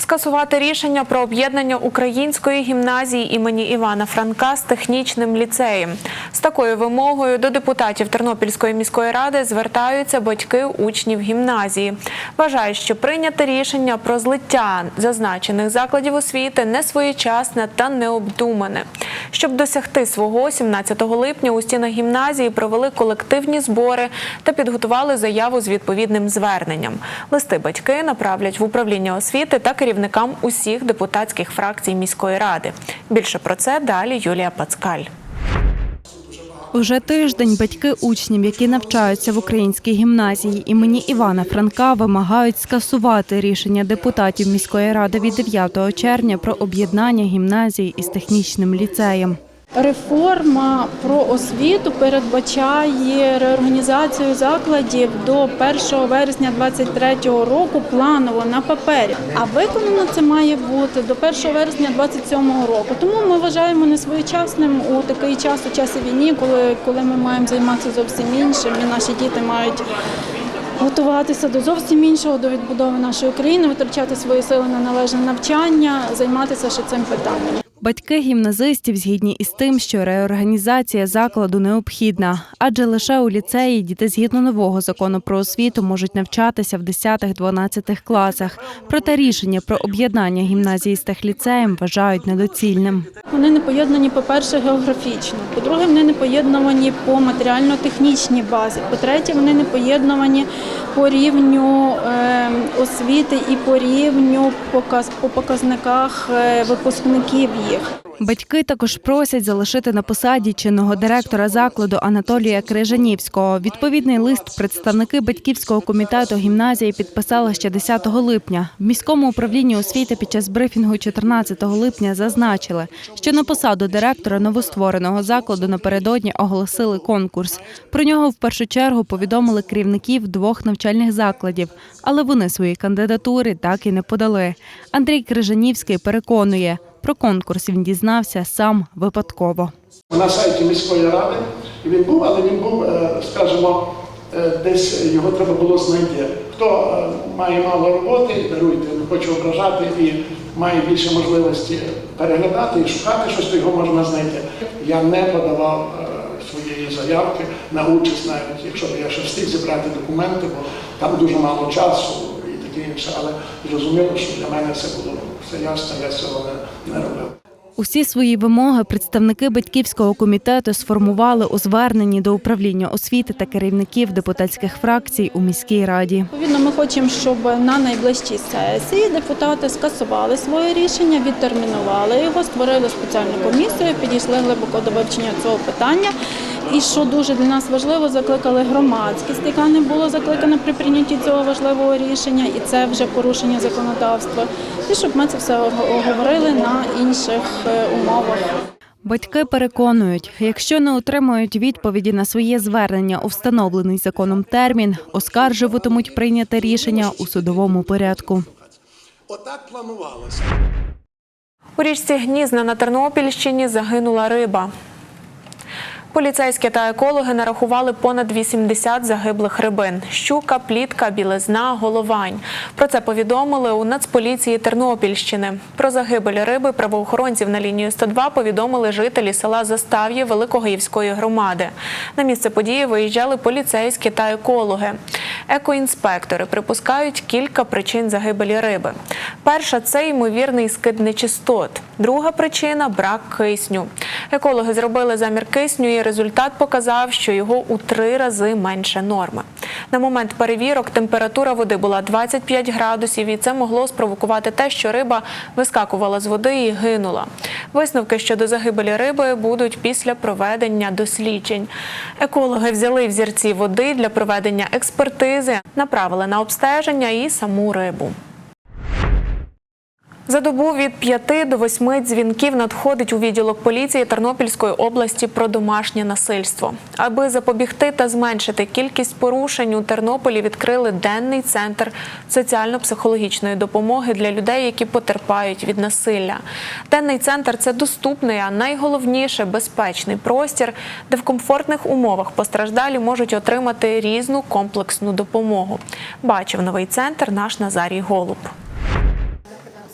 Скасувати рішення про об'єднання української гімназії імені Івана Франка з технічним ліцеєм. З такою вимогою до депутатів Тернопільської міської ради звертаються батьки учнів гімназії. Вважають, що прийняте рішення про злиття зазначених закладів освіти несвоєчасне та необдумане. Щоб досягти свого 17 липня у стінах гімназії провели колективні збори та підготували заяву з відповідним зверненням. Листи батьки направлять в управління освіти та керівникам усіх депутатських фракцій міської ради. Більше про це далі Юлія Пацкаль. Уже тиждень батьки учнів, які навчаються в українській гімназії імені Івана Франка, вимагають скасувати рішення депутатів міської ради від 9 червня про об'єднання гімназії із технічним ліцеєм. Реформа про освіту передбачає реорганізацію закладів до 1 вересня 2023 року планово на папері. А виконано це має бути до 1 вересня 2027 року. Тому ми вважаємо несвоєчасним у такий час, у часі війни, коли, коли ми маємо займатися зовсім іншим, і наші діти мають. Готуватися до зовсім іншого, до відбудови нашої країни, витрачати свої сили на належне навчання, займатися ще цим питанням. Батьки гімназистів згідні із тим, що реорганізація закладу необхідна, адже лише у ліцеї діти згідно нового закону про освіту можуть навчатися в 10-12 класах. Проте рішення про об'єднання гімназії з техліцеєм вважають недоцільним. Вони не поєднані, по-перше, географічно. По-друге, вони не поєднувані по матеріально-технічній базі. По-третє, вони не поєднувані по рівню е, освіти і по рівню по показниках е, випускників їх. Батьки також просять залишити на посаді чинного директора закладу Анатолія Крижанівського. Відповідний лист представники батьківського комітету гімназії підписали ще 10 липня. В міському управлінні освіти під час брифінгу 14 липня зазначили, що на посаду директора новоствореного закладу напередодні оголосили конкурс. Про нього в першу чергу повідомили керівників двох навчальних закладів, але вони свої кандидатури так і не подали. Андрій Крижанівський переконує. Про конкурс він дізнався сам випадково. на сайті міської ради. Він був, але він був, е, скажімо, е, десь його треба було знайти. Хто е, має мало роботи, даруйте, не хочу ображати і має більше можливості переглядати і шукати щось, то його можна знайти. Я не подавав своєї заявки на участь, навіть якщо б я ще встиг зібрати документи, бо там дуже мало часу і інше. Але зрозуміло, що для мене це було все ясно, я цього не, не робив. Усі свої вимоги представники батьківського комітету сформували у зверненні до управління освіти та керівників депутатських фракцій у міській раді. Відповідно, ми хочемо, щоб на найближчій сесії депутати скасували своє рішення, відтермінували його, створили спеціальну комісію, підійшли глибоко до вивчення цього питання. І що дуже для нас важливо, закликали громадськість, яка не була закликана при прийнятті цього важливого рішення, і це вже порушення законодавства. І щоб ми це все оговорили на інших е, умовах. Батьки переконують, якщо не отримують відповіді на своє звернення у встановлений законом термін, оскаржуватимуть прийняте рішення у судовому порядку. Отак планувалося. У річці Гнізна на Тернопільщині загинула риба. Поліцейські та екологи нарахували понад 80 загиблих рибин: щука, плітка, білизна, головань. Про це повідомили у Нацполіції Тернопільщини. Про загибель риби правоохоронців на лінію 102 повідомили жителі села Застав'є Великогоївської громади. На місце події виїжджали поліцейські та екологи. Екоінспектори припускають кілька причин загибелі риби. Перша це ймовірний скид нечистот. Друга причина брак кисню. Екологи зробили замір кисню, і результат показав, що його у три рази менше норми. На момент перевірок температура води була 25 градусів, і це могло спровокувати те, що риба вискакувала з води і гинула. Висновки щодо загибелі риби будуть після проведення досліджень. Екологи взяли взірці води для проведення експертизи, направили на обстеження і саму рибу. За добу від 5 до 8 дзвінків надходить у відділок поліції Тернопільської області про домашнє насильство. Аби запобігти та зменшити кількість порушень, у Тернополі відкрили денний центр соціально-психологічної допомоги для людей, які потерпають від насилля. Денний центр це доступний, а найголовніше безпечний простір, де в комфортних умовах постраждалі можуть отримати різну комплексну допомогу. Бачив новий центр наш Назарій Голуб.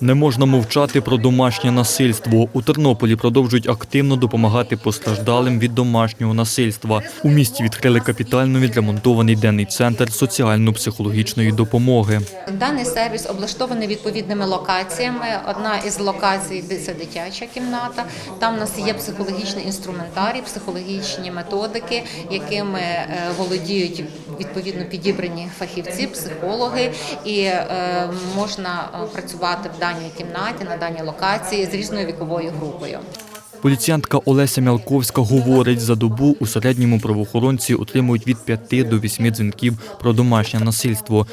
Не можна мовчати про домашнє насильство. У Тернополі продовжують активно допомагати постраждалим від домашнього насильства. У місті відкрили капітально відремонтований денний центр соціально-психологічної допомоги. Даний сервіс облаштований відповідними локаціями. Одна із локацій це дитяча кімната. Там у нас є психологічний інструментарій, психологічні методики, якими е, володіють відповідно підібрані фахівці, психологи, і е, можна е, працювати в даній кімнаті на даній локації з різною віковою групою. Поліціянтка Олеся Мялковська говорить, за добу у середньому правоохоронці отримують від 5 до 8 дзвінків про домашнє насильство.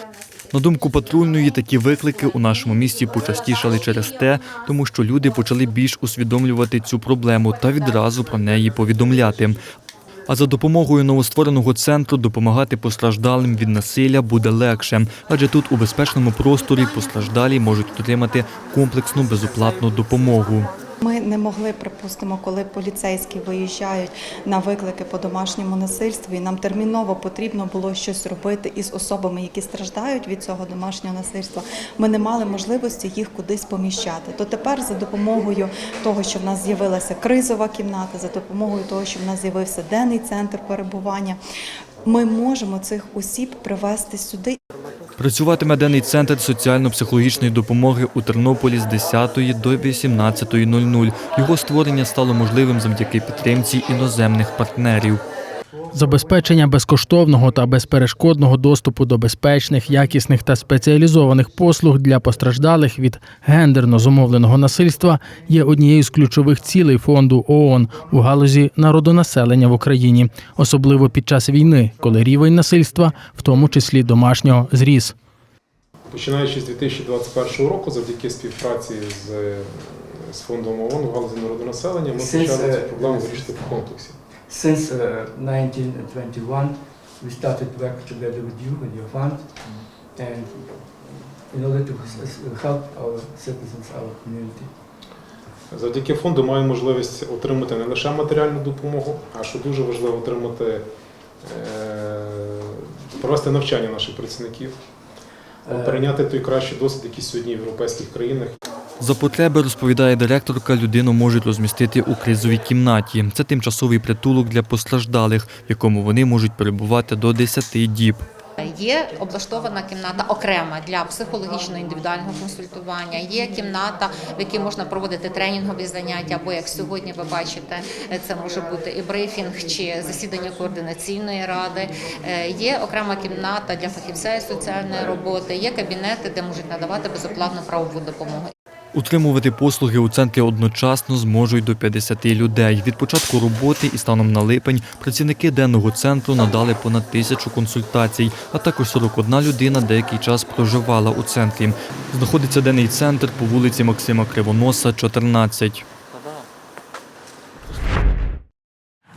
На думку патрульної, такі виклики у нашому місті почастішали через те, тому що люди почали більш усвідомлювати цю проблему та відразу про неї повідомляти. А за допомогою новоствореного центру допомагати постраждалим від насилля буде легше, адже тут у безпечному просторі постраждалі можуть отримати комплексну безоплатну допомогу. Ми не могли, припустимо, коли поліцейські виїжджають на виклики по домашньому насильству, і нам терміново потрібно було щось робити із особами, які страждають від цього домашнього насильства. Ми не мали можливості їх кудись поміщати. То тепер за допомогою того, що в нас з'явилася кризова кімната, за допомогою того, що в нас з'явився денний центр перебування, ми можемо цих осіб привезти сюди Працюватиме денний центр соціально-психологічної допомоги у Тернополі з 10 до 18.00. Його створення стало можливим завдяки підтримці іноземних партнерів. Забезпечення безкоштовного та безперешкодного доступу до безпечних, якісних та спеціалізованих послуг для постраждалих від гендерно зумовленого насильства є однією з ключових цілей фонду ООН у галузі народонаселення в Україні, особливо під час війни, коли рівень насильства, в тому числі домашнього, зріс. Починаючи з 2021 року, завдяки співпраці з, з фондом ООН в галузі народонаселення, ми почали цю проблему вирішити в комплексі. Since uh, 1921, we started work together with you and your fund, and in order to help our citizens, our community. Завдяки фонду маємо можливість отримати не лише матеріальну допомогу, а що дуже важливо, отримати е, провести навчання наших працівників, Е, перейняти той кращий досвід, який сьогодні в європейських країнах. За потреби, розповідає директорка, людину можуть розмістити у кризовій кімнаті. Це тимчасовий притулок для постраждалих, в якому вони можуть перебувати до 10 діб. Є облаштована кімната окрема для психологічного індивідуального консультування. Є кімната, в якій можна проводити тренінгові заняття, або як сьогодні ви бачите, це може бути і брифінг чи засідання координаційної ради. Е, Є окрема кімната для фахівця із соціальної роботи. Є кабінети, де можуть надавати безоплатну правову допомогу. Утримувати послуги у центрі одночасно зможуть до 50 людей. Від початку роботи і станом на липень працівники денного центру надали понад тисячу консультацій, а також 41 людина деякий час проживала у центрі. Знаходиться денний центр по вулиці Максима Кривоноса, 14.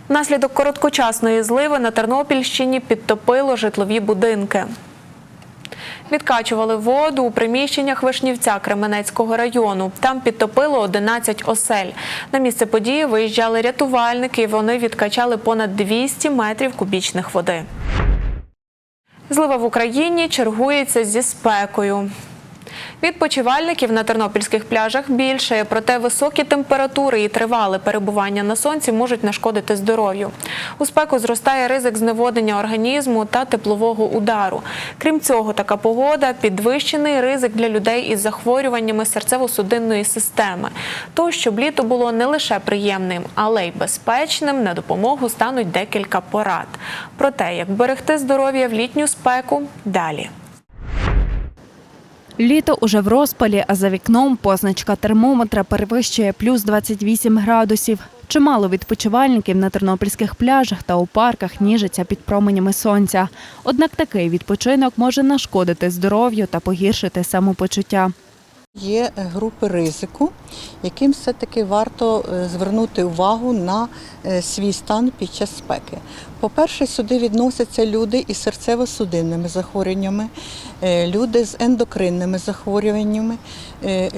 Внаслідок короткочасної зливи на Тернопільщині підтопило житлові будинки. Відкачували воду у приміщеннях Вишнівця Кременецького району. Там підтопило 11 осель. На місце події виїжджали рятувальники, і вони відкачали понад 200 метрів кубічних води. Злива в Україні чергується зі спекою. Відпочивальників на тернопільських пляжах більше, проте високі температури і тривале перебування на сонці можуть нашкодити здоров'ю. У спеку зростає ризик зневоднення організму та теплового удару. Крім цього, така погода підвищений ризик для людей із захворюваннями серцево-судинної системи. То, щоб літо було не лише приємним, але й безпечним, на допомогу стануть декілька порад. Про те, як берегти здоров'я в літню спеку, далі. Літо уже в розпалі, а за вікном позначка термометра перевищує плюс 28 градусів. Чимало відпочивальників на тернопільських пляжах та у парках ніжаться під променями сонця. Однак такий відпочинок може нашкодити здоров'ю та погіршити самопочуття. Є е, групи ризику, яким все-таки варто е, звернути увагу на е, свій стан під час спеки. По-перше, сюди відносяться люди із серцево-судинними захворюваннями, люди з ендокринними захворюваннями,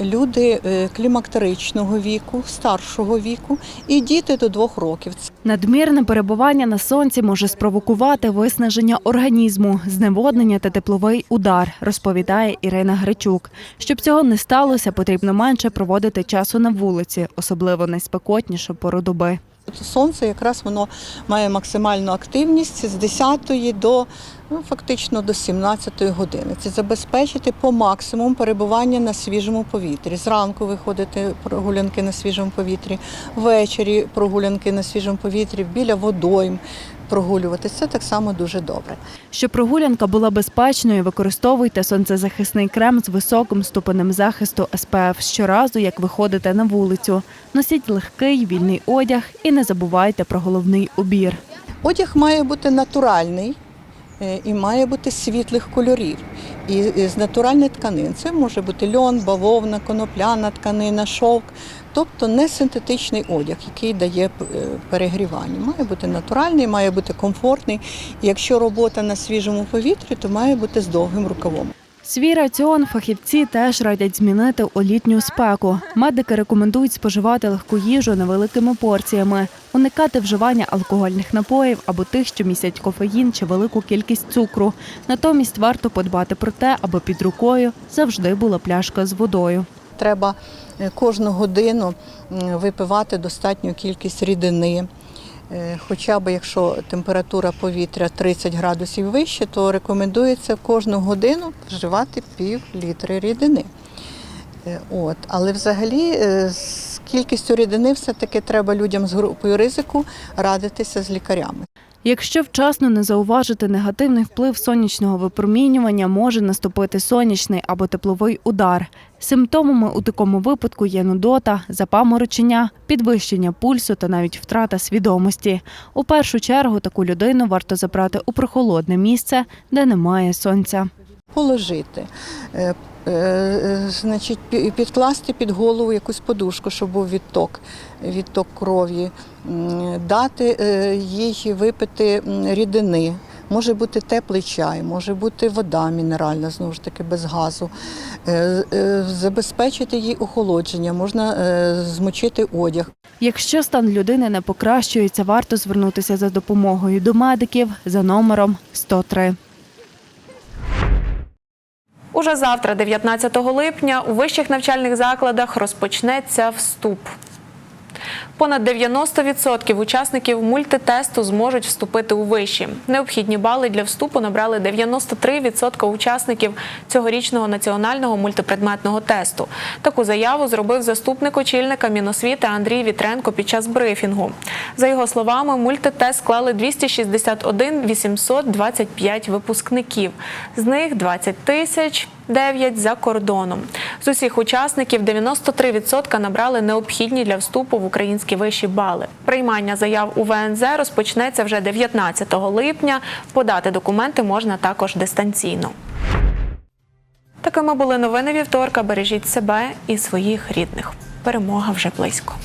люди клімактеричного віку, старшого віку і діти до двох років. Надмірне перебування на сонці може спровокувати виснаження організму, зневоднення та тепловий удар, розповідає Ірина Гречук. Щоб цього не сталося, потрібно менше проводити часу на вулиці, особливо найспекотнішу пору доби. Сонце якраз воно має максимальну активність з 10 до ну, фактично до 17 години. Це забезпечити по максимуму перебування на свіжому повітрі. Зранку виходити прогулянки на свіжому повітрі, ввечері прогулянки на свіжому повітрі, біля водойм прогулюватися. Це так само дуже добре. Щоб прогулянка була безпечною, використовуйте сонцезахисний крем з високим ступенем захисту SPF щоразу, як виходите на вулицю. Носіть легкий вільний одяг і не забувайте про головний убір. Одяг має бути натуральний е, і має бути світлих кольорів. І і з натуральних тканин. Це може бути льон, бавовна, конопляна тканина, шовк, тобто не синтетичний одяг, який дає е, перегрівання. Має бути натуральний, має бути комфортний. І якщо робота на свіжому повітрі, то має бути з довгим рукавом. Свій раціон фахівці теж радять змінити у літню спеку. Медики рекомендують споживати легку їжу невеликими порціями, уникати вживання алкогольних напоїв або тих, що містять кофеїн чи велику кількість цукру. Натомість варто подбати про те, аби під рукою завжди була пляшка з водою. Треба е, кожну годину випивати достатню кількість рідини. Е, Хоча б якщо температура повітря 30 градусів вище, то рекомендується кожну годину вживати пів літри рідини. Е, От. Але взагалі з кількістю рідини все-таки треба людям з групою ризику радитися з лікарями. Якщо вчасно не зауважити негативний вплив сонячного випромінювання, може наступити сонячний або тепловий удар. Симптомами у такому випадку є нудота, запаморочення, підвищення пульсу та навіть втрата свідомості. У першу чергу таку людину варто забрати у прохолодне місце, де немає сонця. Положити, е, значить, підкласти під голову якусь подушку, щоб був відток, відток крові, дати е, їй випити рідини. Може бути теплий чай, може бути вода мінеральна, знову ж таки, без газу. Е, е, Забезпечити їй охолодження, можна е, змочити одяг. Якщо стан людини не покращується, варто звернутися за допомогою до медиків за номером 103. Уже завтра, 19 липня, у вищих навчальних закладах розпочнеться вступ. Понад 90% учасників мультитесту зможуть вступити у виші. Необхідні бали для вступу набрали 93% учасників цьогорічного національного мультипредметного тесту. Таку заяву зробив заступник очільника Міносвіти Андрій Вітренко під час брифінгу. За його словами, мультитест склали 261 825 випускників. З них 20 тисяч 9 за кордоном. З усіх учасників 93% набрали необхідні для вступу в українські вищі бали. Приймання заяв у ВНЗ розпочнеться вже 19 липня. Подати документи можна також дистанційно. Такими були новини вівторка. Бережіть себе і своїх рідних. Перемога вже близько.